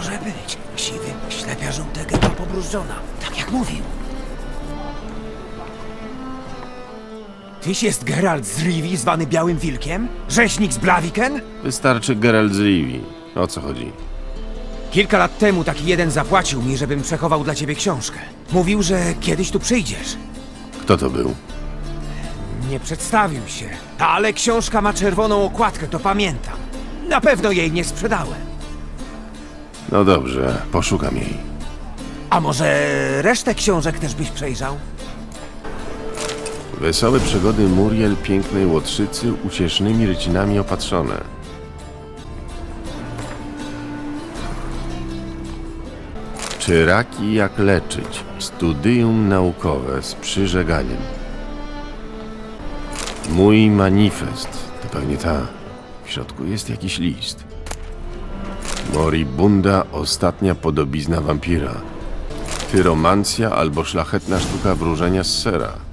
może być? Siwy, ślepia żółtego pobrużdżona. Tak jak mówił. Tyś jest Geralt z Rivi, zwany Białym Wilkiem? Rzeźnik z Blaviken? Wystarczy Geralt z Rivi. O co chodzi? Kilka lat temu taki jeden zapłacił mi, żebym przechował dla ciebie książkę. Mówił, że kiedyś tu przyjdziesz. Kto to był? Nie przedstawił się, ale książka ma czerwoną okładkę, to pamiętam. Na pewno jej nie sprzedałem. No dobrze, poszukam jej. A może resztę książek też byś przejrzał? Wesołe przygody Muriel pięknej łotrzycy uciesznymi rycinami opatrzone. Czy raki jak leczyć? Studium naukowe z przyżeganiem. Mój manifest. To pewnie ta. W środku jest jakiś list. Moribunda, ostatnia podobizna wampira. Tyromancja albo szlachetna sztuka wróżenia z sera.